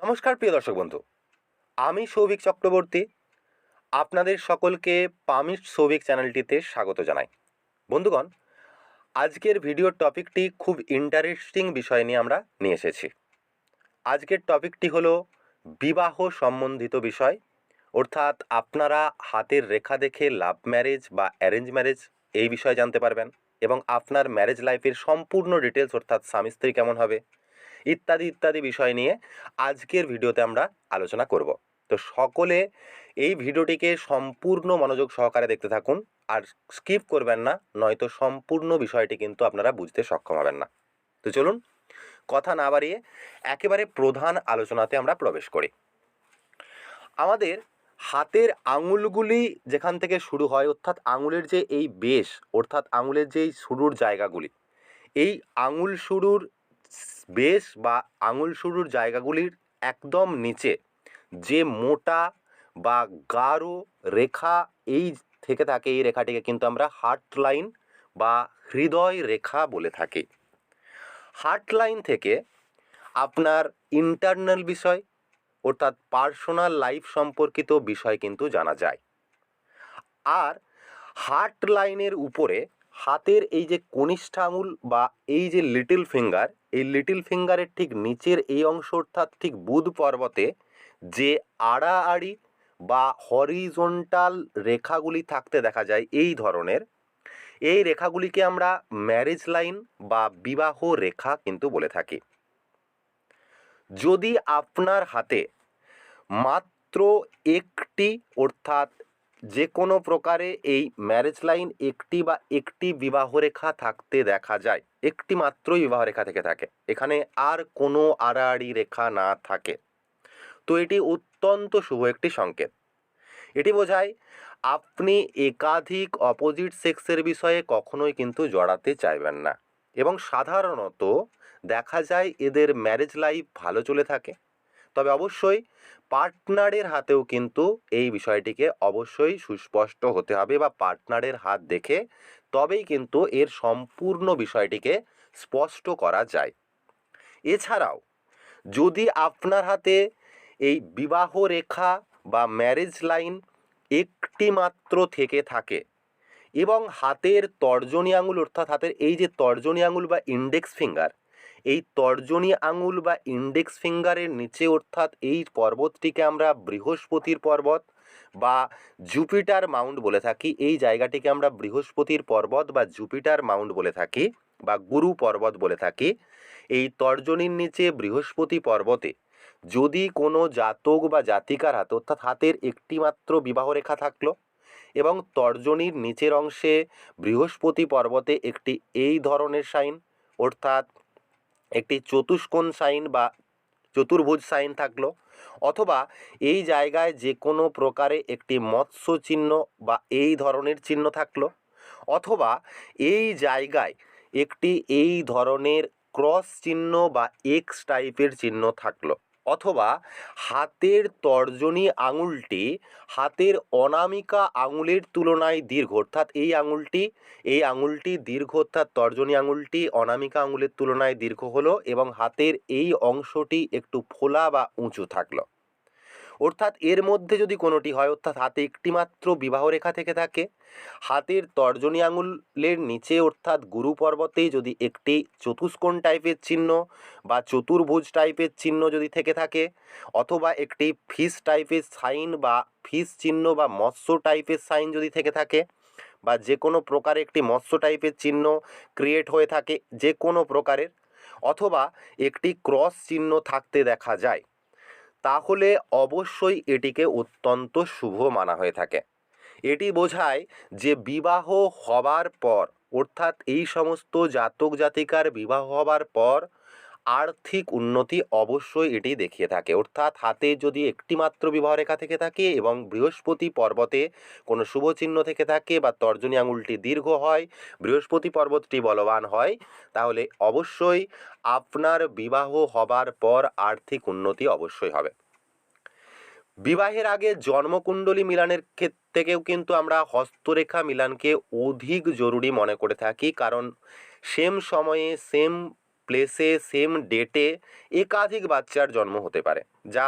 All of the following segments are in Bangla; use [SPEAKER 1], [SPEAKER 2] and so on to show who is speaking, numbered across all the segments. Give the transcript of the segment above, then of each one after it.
[SPEAKER 1] নমস্কার, প্রিয় দর্শক বন্ধু। আমি সৌভিক চক্রবর্তী। আপনাদের সকলকে পামিস্ট সৌভিক চ্যানেলটিতে স্বাগত জানাই। বন্ধুগণ, আজকের ভিডিওর টপিকটি খুব ইন্টারেস্টিং বিষয় নিয়ে আমরা নিয়ে এসেছি। আজকের টপিকটি হলো বিবাহ সম্বন্ধিত বিষয়। অর্থাৎ আপনারা হাতের রেখা দেখে লাভ ম্যারেজ বা অ্যারেঞ্জ ম্যারেজ এই বিষয়ে জানতে পারবেন এবং আপনার ম্যারেজ লাইফের সম্পূর্ণ ডিটেলস অর্থাৎ স্বামী স্ত্রী কেমন হবে ইত্যাদি ইত্যাদি বিষয় নিয়ে আজকের ভিডিওতে আমরা আলোচনা করব। তো সকলে এই ভিডিওটিকে সম্পূর্ণ মনোযোগ সহকারে দেখতে থাকুন আর স্কিপ করবেন না, নয়তো সম্পূর্ণ বিষয়টি কিন্তু আপনারা বুঝতে সক্ষম হবেন না। তো চলুন, কথা না বাড়িয়ে একেবারে প্রধান আলোচনাতে আমরা প্রবেশ করি। আমাদের হাতের আঙুলগুলি যেখান থেকে শুরু হয়, অর্থাৎ আঙুলের যে এই বেশ, অর্থাৎ আঙুলের যেই শুরুর জায়গাগুলি, এই আঙুল শুরুর বেশ বা আঙুল শুরুর জায়গাগুলির একদম নিচে। যে মোটা বা গাঢ় রেখা এই থেকে থাকে, এই রেখাটিকে কিন্তু আমরা হার্ট লাইন বা হৃদয় রেখা বলে থাকি। হার্ট লাইন থেকে আপনার ইন্টারনাল বিষয় অর্থাৎ পার্সোনাল লাইফ সম্পর্কিত বিষয় কিন্তু জানা যায়। আর হার্ট লাইনের উপরে হাতের এই যে কনিষ্ঠ আঙুল বা এই যে লিটল ফিঙ্গার এই লিটিল ফিঙ্গারের ঠিক নিচের এই অংশ অর্থাৎ ঠিক বুধ পর্বতে যে আড়াআড়ি বা হরিজন্টাল রেখাগুলি থাকতে দেখা যায় এই ধরনের, এই রেখাগুলিকে আমরা ম্যারেজ লাইন বা বিবাহ রেখা কিন্তু বলে থাকি। যদি আপনার হাতে মাত্র একটি অর্থাৎ যে কোনো প্রকারে এই ম্যারেজ লাইন একটি বা একটি বিবাহ রেখা থাকতে দেখা যায়। একটি মাত্রই বিবাহ রেখা থেকে থাকে। এখানে আর কোনো আড়াআড়ি রেখা না থাকে। তো এটি অত্যন্ত শুভ একটি সংকেত। এটি বোঝায় আপনি একাধিক অপোজিট সেক্সের বিষয়ে কখনোই কিন্তু জড়াতে চাইবেন না। এবং সাধারণত দেখা যায় এদের ম্যারেজ লাইফ ভালো চলে থাকে। তবে অবশ্যই পার্টনারের হাতেও কিন্তু এই বিষয়টিকে অবশ্যই সুস্পষ্ট হতে হবে বা পার্টনারের হাত দেখে তবেই কিন্তু এর সম্পূর্ণ বিষয়টিকে স্পষ্ট করা যায়। এছাড়াও, যদি আপনার হাতে এই বিবাহ রেখা বা ম্যারেজ লাইন একটি মাত্র থেকে থাকে এবং হাতের তর্জনী আঙুল অর্থাৎ হাতের এই যে তর্জনী আঙুল বা ইন্ডেক্স ফিঙ্গার এই তর্জনী আঙুল বা ইন্ডেক্স ফিঙ্গারের নিচে অর্থাৎ এই পর্বতটিকে আমরা বৃহস্পতির পর্বত বা জুপিটার মাউন্ট বলে থাকি। এই জায়গাটিকে আমরা বৃহস্পতির পর্বত বা জুপিটার মাউন্ট বলে থাকি বা গুরু পর্বত বলে থাকি। এই তর্জনীর নিচে বৃহস্পতি পর্বতে যদি কোনো জাতক বা জাতিকার হাতে অর্থাৎ হাতের একটি মাত্র বিবাহ রেখা থাকল এবং তর্জনীর নিচের অংশে বৃহস্পতি পর্বতে একটি এই ধরনের সাইন অর্থাৎ একটি চতুষ্কোণ সাইন বা চতুর্ভুজ সাইন থাকল, অথবা এই জায়গায় যে কোনো প্রকারে একটি মৎস্য চিহ্ন বা এই ধরনের চিহ্ন থাকল, অথবা এই জায়গায় একটি এই ধরনের ক্রস চিহ্ন বা এক্স টাইপের চিহ্ন থাকল। অথবা হাতের তর্জনী আঙুলটি হাতের অনামিকা আঙুলের তুলনায় দীর্ঘ, অর্থাৎ এই আঙুলটি এই আঙুলটি দীর্ঘ, অর্থাৎ তর্জনী আঙুলটি অনামিকা আঙুলের তুলনায় দীর্ঘ হলো এবং হাতের এই অংশটি একটু ফোলা বা উঁচু থাকল। অর্থাৎ এর মধ্যে যদি কোনোটি হয়, অর্থাৎ হাতে একটি মাত্র বিবাহ রেখা থেকে থাকে, হাতের তর্জনী আঙুলের নিচে, অর্থাৎ গুরু পর্বতে যদি একটি চতুষ্কোণ টাইপের চিহ্ন বা চতুর্ভুজ টাইপের চিহ্ন যদি থেকে থাকে, অথবা একটি ফিস টাইপের সাইন বা ফিস চিহ্ন বা মৎস্য টাইপের সাইন যদি থেকে থাকে, বা যে কোনো প্রকার একটি মৎস্য টাইপের চিহ্ন ক্রিয়েট হয়ে থাকে যে কোনো প্রকারের, অথবা একটি ক্রস চিহ্ন থাকতে দেখা যায়। তাহলে অবশ্যই এটিকে অত্যন্ত শুভ মানা হয়ে থাকে। এটি বোঝায় যে বিবাহ হবার পর, অর্থাৎ এই সমস্ত জাতক জাতিকার বিবাহ হবার পর আর্থিক উন্নতি অবশ্যই এটি দেখিয়ে থাকে। অর্থাৎ হাতে যদি একটি মাত্র বিবাহ রেখা থেকে থাকে এবং বৃহস্পতি পর্বতে কোনো শুভ চিহ্ন থেকে থাকে বা তর্জনী আঙুলটি দীর্ঘ হয়, বৃহস্পতি পর্বতটি বলবান হয়, তাহলে অবশ্যই আপনার বিবাহ হবার পর আর্থিক উন্নতি অবশ্যই হবে। বিবাহের আগে জন্মকুণ্ডলী মিলানের ক্ষেত্র থেকেও কিন্তু আমরা হস্তরেখা মিলানকে অধিক জরুরি মনে করে থাকি, কারণ সেম সময়ে সেম প্লেসে সেম ডেটে একাধিক বাচ্চার জন্ম হতে পারে। যা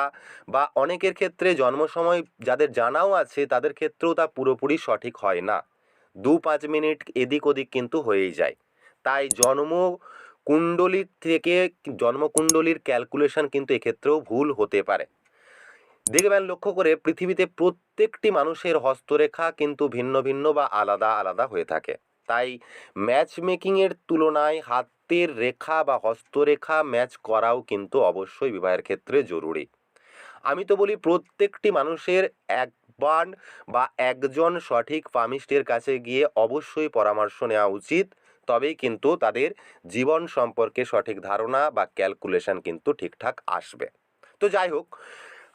[SPEAKER 1] বা অনেকের ক্ষেত্রে জন্ম সময় যাদের জানাও আছে, তাদের ক্ষেত্রেও তা পুরোপুরি সঠিক হয় না। দু পাঁচ মিনিট এদিক ওদিক কিন্তু হয়েই যায়। তাই জন্ম কুণ্ডলী থেকে জন্মকুণ্ডলীর ক্যালকুলেশন কিন্তু এক্ষেত্রেও ভুল হতে পারে। দেখবেন লক্ষ্য করে পৃথিবীতে প্রত্যেকটি মানুষের হস্তরেখা কিন্তু ভিন্ন ভিন্ন বা আলাদা আলাদা হয়ে থাকে। তাই ম্যাচ মেকিংয়ের তুলনায় হাতের রেখা বা হস্তরেখা ম্যাচ করাও কিন্তু অবশ্যই বিবাহের ক্ষেত্রে জরুরি। আমি তো বলি প্রত্যেকটি মানুষের একবার বা একজন সঠিক ফার্মিস্টের কাছে গিয়ে অবশ্যই পরামর্শ নেওয়া উচিত, তবেই কিন্তু তাদের জীবন সম্পর্কে সঠিক ধারণা বা ক্যালকুলেশন কিন্তু ঠিকঠাক আসবে। তো যাই হোক,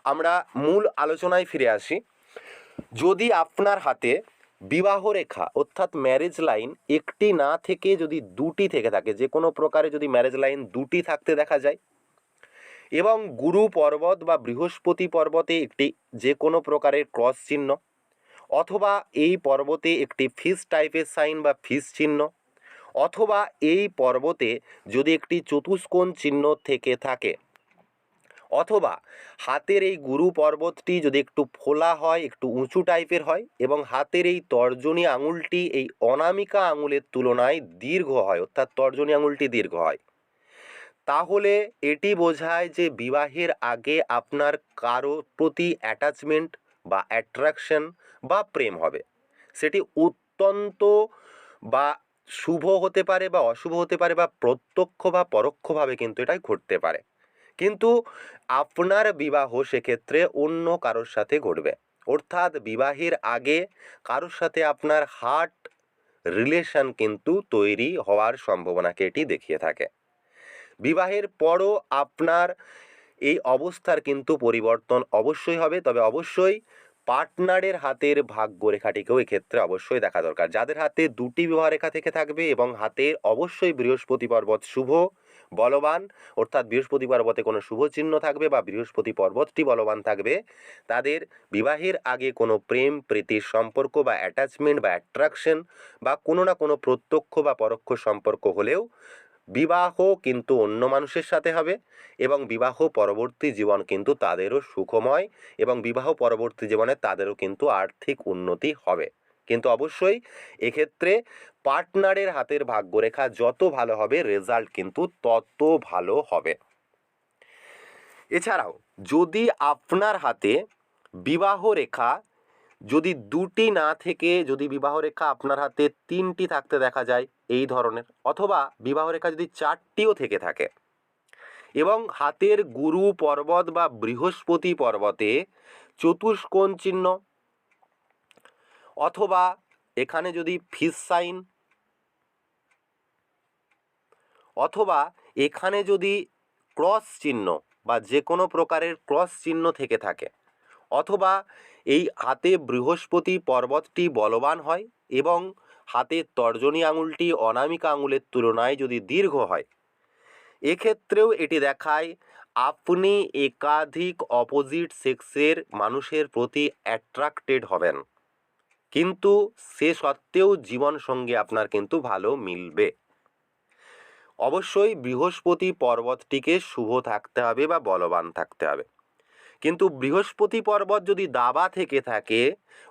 [SPEAKER 1] আমরা মূল আলোচনায় ফিরে আসি। যদি আপনার হাতে বিবাহ রেখা অর্থাৎ ম্যারেজ লাইন একটি না থেকে যদি দুটি থেকে থাকে, যে কোনো প্রকারে যদি ম্যারেজ লাইন দুটি থাকতে দেখা যায়, এবং গুরু পর্বত বা বৃহস্পতি পর্বতে একটি যে কোনো প্রকারের ক্রস চিহ্ন, অথবা এই পর্বতে একটি ফিস টাইপের সাইন বা ফিস চিহ্ন, অথবা এই পর্বতে যদি একটি চতুষ্কোণ চিহ্ন থেকে থাকে অথবা হাতের এই গুরু পর্বতটি যদি একটু ফোলা হয়, একটু উঁচু টাইপের হয় এবং হাতের এই তর্জনী আঙুলটি এই অনামিকা আঙুলের তুলনায় দীর্ঘ হয়, অর্থাৎ তর্জনী আঙুলটি দীর্ঘ হয়, তাহলে এটি বোঝায় যে বিবাহের আগে আপনার কারও প্রতি অ্যাটাচমেন্ট বা অ্যাট্রাকশন বা প্রেম হবে। সেটি অত্যন্ত বা শুভ হতে পারে বা অশুভ হতে পারে বা প্রত্যক্ষ বা পরোক্ষভাবে কিন্তু এটাই ঘটতে পারে। কিন্তু আপনার বিবাহ সেক্ষেত্রে অন্য কারোর সাথে ঘটবে। অর্থাৎ বিবাহের আগে কারোর সাথে আপনার হার্ট রিলেশন কিন্তু তৈরি হওয়ার সম্ভাবনাকে এটি দেখিয়ে থাকে। বিবাহের পরও আপনার এই অবস্থার কিন্তু পরিবর্তন অবশ্যই হবে, তবে অবশ্যই পার্টনারের হাতের ভাগ্যরেখাটিকেও এক্ষেত্রে অবশ্যই দেখা দরকার। যাদের হাতে দুটি বিবাহ রেখা থেকে থাকবে এবং হাতের অবশ্যই বৃহস্পতি পর্বত শুভ বলবান। অর্থাৎ বৃহস্পতি পর্বতে কোনো শুভ চিহ্ন থাকবে বা বৃহস্পতি পর্বতটি বলবান থাকবে। তাদের বিবাহের আগে কোনো প্রেম প্রীতির সম্পর্ক বা অ্যাটাচমেন্ট বা অ্যাট্রাকশন বা কোনো না কোনো প্রত্যক্ষ বা পরোক্ষ সম্পর্ক হলেও বিবাহ কিন্তু অন্য মানুষের সাথে হবে এবং বিবাহ পরবর্তী জীবন কিন্তু তাদেরও সুখময় এবং বিবাহ পরবর্তী জীবনে তাদেরও কিন্তু আর্থিক উন্নতি হবে। কিন্তু অবশ্যই এক্ষেত্রে পার্টনারের হাতের ভাগ্যরেখা যত ভালো হবে, রেজাল্ট কিন্তু তত ভালো হবে। এছাড়াও যদি আপনার হাতে বিবাহ রেখা যদি দুটি না থেকে, যদি বিবাহ রেখা আপনার হাতে তিনটি থাকতে দেখা যায় এই ধরনের, অথবা বিবাহ রেখা যদি চারটিও থেকে থাকে এবং হাতের গুরু পর্বত বা বৃহস্পতি পর্বতে চতুষ্কোণ চিহ্ন অথবা এখানে যদি ফিস সাইন অথবা এখানে যদি ক্রস চিহ্ন বা যে কোনো প্রকারের ক্রস চিহ্ন থেকে থাকে, অথবা এই হাতে বৃহস্পতি পর্বতটি বলবান হয় এবং হাতের তর্জনী আঙুলটি অনামিকা আঙুলের তুলনায় যদি দীর্ঘ হয়, এক্ষেত্রেও এটি দেখায় আপনি একাধিক অপোজিট সেক্সের মানুষের প্রতি অ্যাট্রাক্টেড হবেন। কিন্তু সে সত্ত্বেও জীবনসঙ্গী আপনার কিন্তু ভালো মিলবে। অবশ্যই বৃহস্পতি পর্বতটিকে শুভ থাকতে হবে বা বলবান থাকতে হবে। কিন্তু বৃহস্পতি পর্বত যদি দাবা থেকে থাকে,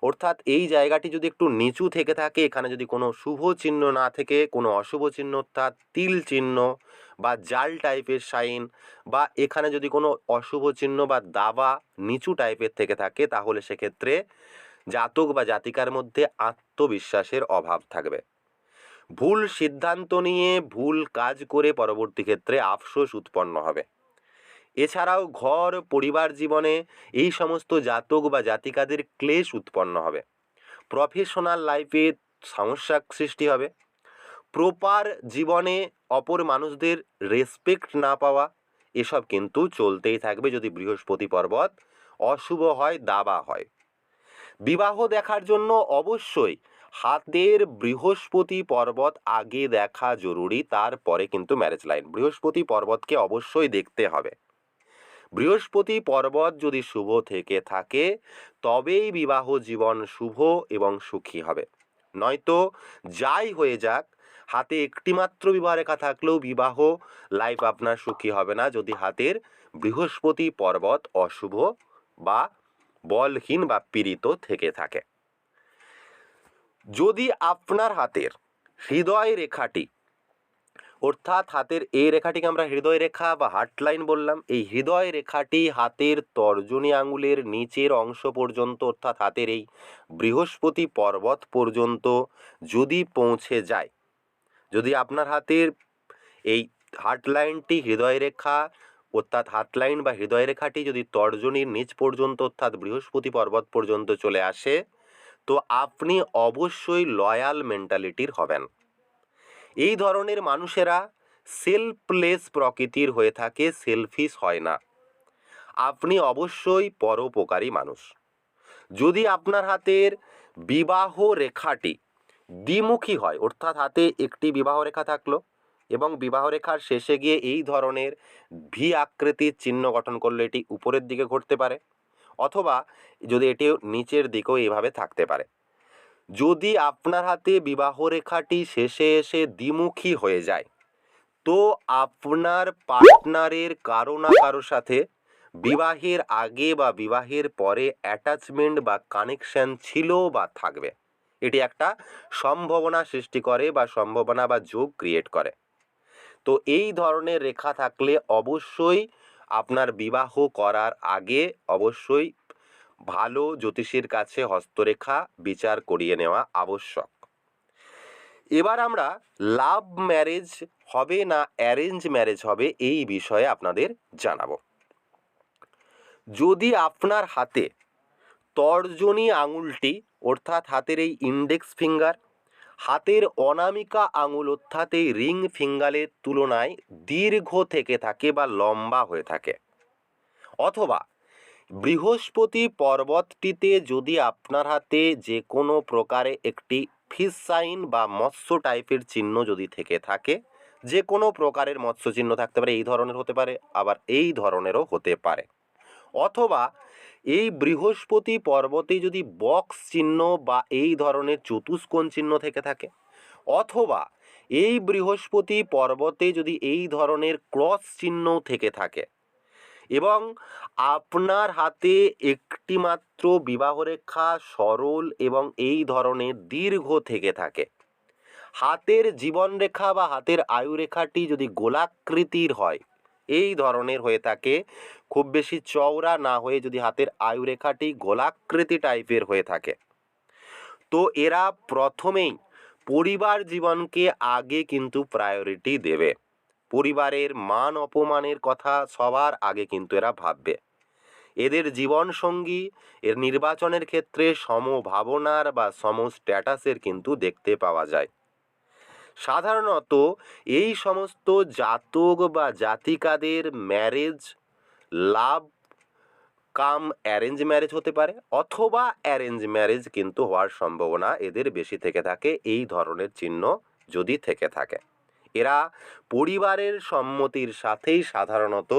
[SPEAKER 1] অর্থাৎ এই জায়গাটি যদি একটু নিচু থেকে থাকে, এখানে যদি কোনো শুভ চিহ্ন না থেকে, কোনো অশুভ চিহ্ন, অর্থাৎ তিল চিহ্ন বা জাল টাইপের সাইন বা এখানে যদি কোনো অশুভ চিহ্ন বা দাবা নিচু টাইপের থেকে থাকে, তাহলে সেক্ষেত্রে জাতক বা জাতিকার মধ্যে আত্মবিশ্বাসের অভাব থাকবে। ভুল সিদ্ধান্ত নিয়ে ভুল কাজ করে পরবর্তী ক্ষেত্রে আফসোস উৎপন্ন হবে। এছাড়াও ঘর, পরিবার জীবনে এই সমস্ত জাতক বা জাতিকাদের ক্লেশ উৎপন্ন হবে। প্রফেশনাল লাইফে সমস্যা সৃষ্টি হবে। প্রপার জীবনে অপর মানুষদের রেসপেক্ট না পাওয়া, এসব কিন্তু চলতেই থাকবে। যদি বৃহস্পতি পর্বত অশুভ হয়, দাবা হয়। বিবাহ দেখার জন্য অবশ্যই হাতের বৃহস্পতি পর্বত আগে দেখা জরুরি, তারপরে কিন্তু ম্যারেজ লাইন বৃহস্পতি পর্বতকে অবশ্যই দেখতে হবে। বৃহস্পতি পর্বত যদি শুভ থেকে থাকে, তবেই বিবাহ জীবন শুভ এবং সুখী হবে। নয়তো যাই হয়ে যাক, হাতে একটি মাত্র বিবাহ রেখা থাকলেও বিবাহ লাইফ আপনার সুখী হবে না, যদি হাতের বৃহস্পতি পর্বত অশুভ বা বলহীন বা পীড়িত থেকে থাকে। যদি আপনার হাতের হৃদয় রেখাটি, অর্থাৎ হাতের এই রেখাটিকে আমরা হৃদয় রেখা বা হার্টলাইন বললাম, এই হৃদয় রেখাটি হাতের তর্জনী আঙুলের নিচের অংশ পর্যন্ত, অর্থাৎ হাতের এই বৃহস্পতি পর্বত পর্যন্ত যদি পৌঁছে যায়, যদি আপনার হাতের এই হার্টলাইনটি হৃদয় রেখা অর্থাৎ হাতলাইন বা হৃদয় রেখাটি যদি তর্জনীর নিচ পর্যন্ত অর্থাৎ বৃহস্পতি পর্বত পর্যন্ত চলে আসে, তো আপনি অবশ্যই লয়াল মেন্টালিটির হবেন। এই ধরনের মানুষেরা সেলফলেস প্রকৃতির হয়ে থাকে সেলফিশ হয় না। আপনি অবশ্যই পরোপকারী মানুষ। যদি আপনার হাতের বিবাহ রেখাটি দ্বিমুখী হয়, অর্থাৎ হাতে একটি বিবাহ রেখা থাকল এবং বিবাহ রেখার শেষে গিয়ে এই ধরনের ভি আকৃতির চিহ্ন গঠন করলে এটি উপরের দিকে ঘটতে পারে অথবা যদি এটি নিচের দিকেও এইভাবে থাকতে পারে। যদি আপনার হাতে বিবাহ রেখাটি শেষে এসে দ্বিমুখী হয়ে যায়, তো আপনার পার্টনারের কারও না কারও সাথে বিবাহের আগে বা বিবাহের পরে অ্যাটাচমেন্ট বা কানেকশন ছিল বা থাকবে। এটি একটা সম্ভাবনা সৃষ্টি করে বা সম্ভাবনা বা যোগ ক্রিয়েট করে। তো এই ধরনের রেখা থাকলে অবশ্যই আপনার বিবাহ করার আগে অবশ্যই ভালো জ্যোতিষীর কাছে হস্তরেখা বিচার করিয়ে নেওয়া আবশ্যক। এবার আমরা লাভ ম্যারেজ হবে না অ্যারেঞ্জ ম্যারেজ হবে এই বিষয়ে আপনাদের জানাব। যদি আপনার হাতে তর্জনী আঙুলটি, অর্থাৎ হাতের এই ইন্ডেক্স ফিঙ্গার হাতের অনামিকা আঙুল অর্থাৎ এই রিং ফিঙ্গারের তুলনায় দীর্ঘ থেকে থাকে বা লম্বা হয়ে থাকে। অথবা বৃহস্পতি পর্বতটিতে যদি আপনার হাতে যে কোনো প্রকারে একটি ফিস সাইন বা মৎস্য টাইপের চিহ্ন যদি থেকে থাকে যে কোনো প্রকারের মৎস্য চিহ্ন থাকতে পারে, এই ধরনের হতে পারে, আবার এই ধরনেরও হতে পারে। অথবা এই বৃহস্পতি পর্বতে যদি বক্স চিহ্ন বা এই ধরনের চতুষ্কোণ চিহ্ন থেকে থাকে, অথবা এই বৃহস্পতি পর্বতে যদি এই ধরনের ক্রস চিহ্ন থেকে থাকে এবং আপনার হাতে একটি মাত্র বিবাহরেখা সরল এবং এই ধরনের দীর্ঘ থেকে থাকে, হাতের জীবনরেখা বা হাতের আয়ুরেখাটি যদি গোলাকৃতির হয় এই ধরনের হয়ে থাকে। খুব বেশি চওড়া না হয়ে যদি হাতের আয়ুরেখাটি গোলাকৃতি টাইপের হয়ে থাকে। তো এরা প্রথমেই পরিবার জীবনকে আগে কিন্তু প্রায়োরিটি দেবে। পরিবারের মান অপমানের কথা সবার আগে কিন্তু এরা ভাববে। এদের জীবন সঙ্গী এর নির্বাচনের ক্ষেত্রে সমভাবনার বা সম স্ট্যাটাসের কিন্তু দেখতে পাওয়া যায়। সাধারণত এই সমস্ত জাতক বা জাতিকাদের marriage love cum arrange marriage হতে পারে অথবা অ্যারেঞ্জ ম্যারেজ কিন্তু হওয়ার সম্ভাবনা এদের বেশি থেকে থাকে, এই ধরনের চিহ্ন যদি থেকে থাকে। এরা পরিবারের সম্মতির সাথেই সাধারণত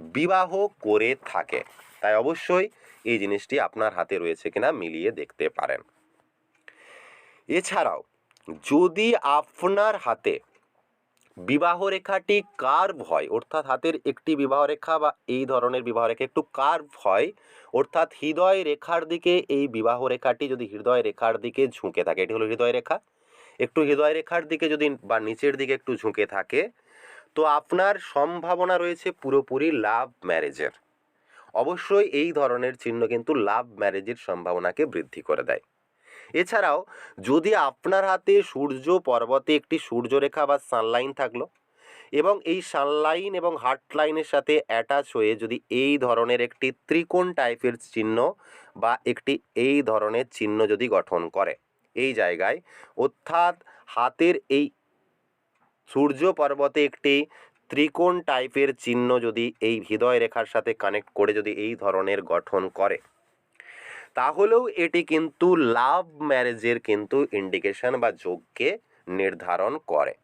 [SPEAKER 1] বিবাহ করে থাকে। তাই অবশ্যই এই জিনিসটি আপনার হাতে রয়েছে কিনা মিলিয়ে দেখতে পারেন। এছাড়াও যদি আপনার হাতে বিবাহ রেখাটি কার্ভ হয়, অর্থাৎ হাতের একটি বিবাহ রেখা বা এই ধরনের বিবাহ রেখা একটু কার্ভ হয়, অর্থাৎ হৃদয় রেখার দিকে এই বিবাহ রেখাটি যদি হৃদয় রেখার দিকে ঝুঁকে থাকে, এটি হলো হৃদয় রেখা একটু হৃদয় রেখার দিকে যদি বা নিচের দিকে একটু ঝুঁকে থাকে, তো আপনার সম্ভাবনা রয়েছে পুরোপুরি লাভ ম্যারেজের অবশ্যই এই ধরনের চিহ্ন কিন্তু লাভ ম্যারেজের সম্ভাবনাকে বৃদ্ধি করে দেয়। এছাড়াও, যদি আপনার হাতে সূর্য পর্বতে একটি সূর্যরেখা বা সানলাইন থাকল এবং এই সানলাইন এবং হার্ট লাইনের সাথে অ্যাটাচ হয়ে যদি এই ধরনের একটি ত্রিকোণ টাইপের চিহ্ন বা একটি এই ধরনের চিহ্ন যদি গঠন করে, এই জায়গায় অর্থাৎ হাতের এই সূর্য পর্বতে একটি ত্রিকোণ টাইপের চিহ্ন যদি এই হৃদয় রেখার সাথে কানেক্ট করে যদি এই ধরনের গঠন করে তাহলেও এটি কিন্তু লাভ ম্যারেজের কিন্তু ইন্ডিকেশন বা যোগকে নির্ধারণ করে।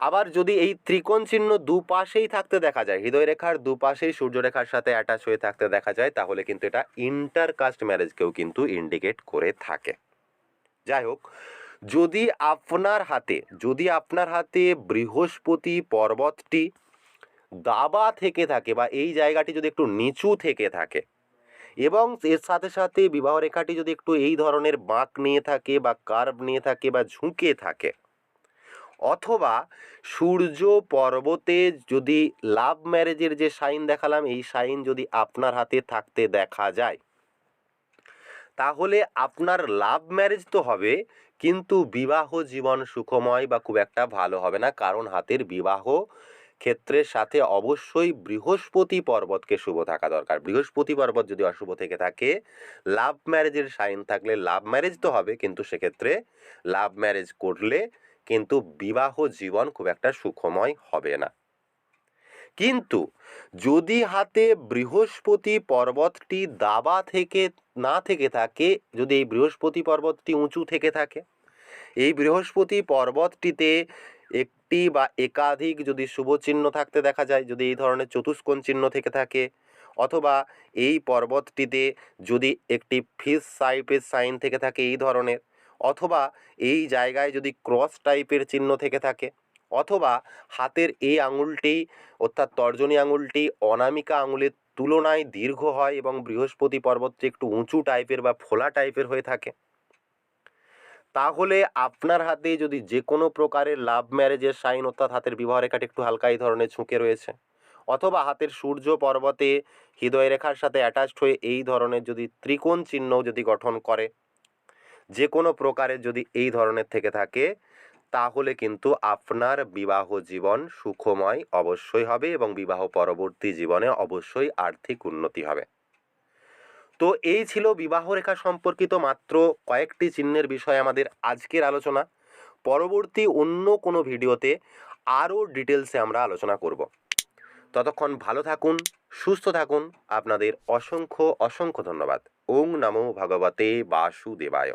[SPEAKER 1] আবার যদি এই ত্রিকোণ চিহ্ন দুপাশেই থাকতে দেখা যায় হৃদয় রেখার দুপাশেই সূর্যরেখার সাথে অ্যাটাচ হয়ে থাকতে দেখা যায়, তাহলে কিন্তু এটা ইন্টারকাস্ট ম্যারেজকেও কিন্তু ইন্ডিকেট করে থাকে। যাই হোক, যদি আপনার হাতে, যদি আপনার হাতে বৃহস্পতি পর্বতটি দাবা থেকে থাকে বা এই জায়গাটি যদি একটু নিচু থেকে থাকে এবং এর সাথে সাথে বিবাহ রেখাটি যদি একটু এই ধরনের বাঁক নিয়ে থাকে বা কার্ভ নিয়ে থাকে বা ঝুঁকে থাকে, অথবা সূর্য পর্বতে যদি লাভ ম্যারেজের যে সাইন দেখালাম, এই সাইন যদি আপনার হাতে থাকতে দেখা যায়, তাহলে আপনার লাভ ম্যারেজ তো হবে, কিন্তু বিবাহ জীবন সুখময় বা খুব একটা ভালো হবে না, কারণ হাতের বিবাহ ক্ষেত্রের সাথে অবশ্যই বৃহস্পতি পর্বতকে শুভ থাকা দরকার। বৃহস্পতি পর্বত যদি অশুভ থেকে থাকে, লাভ ম্যারেজের সাইন থাকলে লাভ ম্যারেজ তো হবে, কিন্তু সেক্ষেত্রে লাভ ম্যারেজ করলে কিন্তু বিবাহ জীবন খুব একটা সুখময় হবে না। কিন্তু যদি হাতে বৃহস্পতি পর্বতটি দাবা থেকে, না থেকে থাকে, যদি এই বৃহস্পতি পর্বতটি উঁচু থেকে থাকে, এই বৃহস্পতি পর্বতটিতে একটি বা একাধিক যদি শুভ চিহ্ন থাকতে দেখা যায়, যদি এই ধরনের চতুষ্কোণ চিহ্ন থেকে থাকে, অথবা এই পর্বতটিতে যদি একটি ফিস টাইপের সাইন থেকে থাকে এই ধরনের, অথবা এই জায়গায় যদি ক্রস টাইপের চিহ্ন থেকে থাকে, অথবা হাতের এই আঙুলটি, অর্থাৎ তর্জনী আঙুলটি অনামিকা আঙুলের তুলনায় দীর্ঘ হয় এবং বৃহস্পতি পর্বতটি একটু উঁচু টাইপের বা ফোলা টাইপের হয়ে থাকে। তাহলে আপনার হাতে যদি যে কোনো প্রকারের লাভ ম্যারেজের সাইন অর্থাৎ হাতের বিবাহ রেখাটি একটু হালকা এই ধরনের ঝুঁকে রয়েছে। অথবা হাতের সূর্য পর্বতে হৃদয় রেখার সাথে অ্যাটাচড হয়ে এই ধরনের যদি ত্রিকোণ চিহ্ন যদি গঠন করে যে কোনো প্রকারের যদি এই ধরনের থেকে থাকে, তাহলে কিন্তু আপনার বিবাহ জীবন সুখময় অবশ্যই হবে এবং বিবাহ পরবর্তী জীবনে অবশ্যই আর্থিক উন্নতি হবে। তো এই ছিল বিবাহ রেখা সম্পর্কিত মাত্র কয়েকটি চিহ্নের বিষয়ে আমাদের আজকের আলোচনা। পরবর্তী অন্য কোনো ভিডিওতে আরও ডিটেলসে আমরা আলোচনা করব। ততক্ষণ ভালো থাকুন, সুস্থ থাকুন। আপনাদের অসংখ্য অসংখ্য ধন্যবাদ। ওং নমো ভগবতে বাসুদেবায়।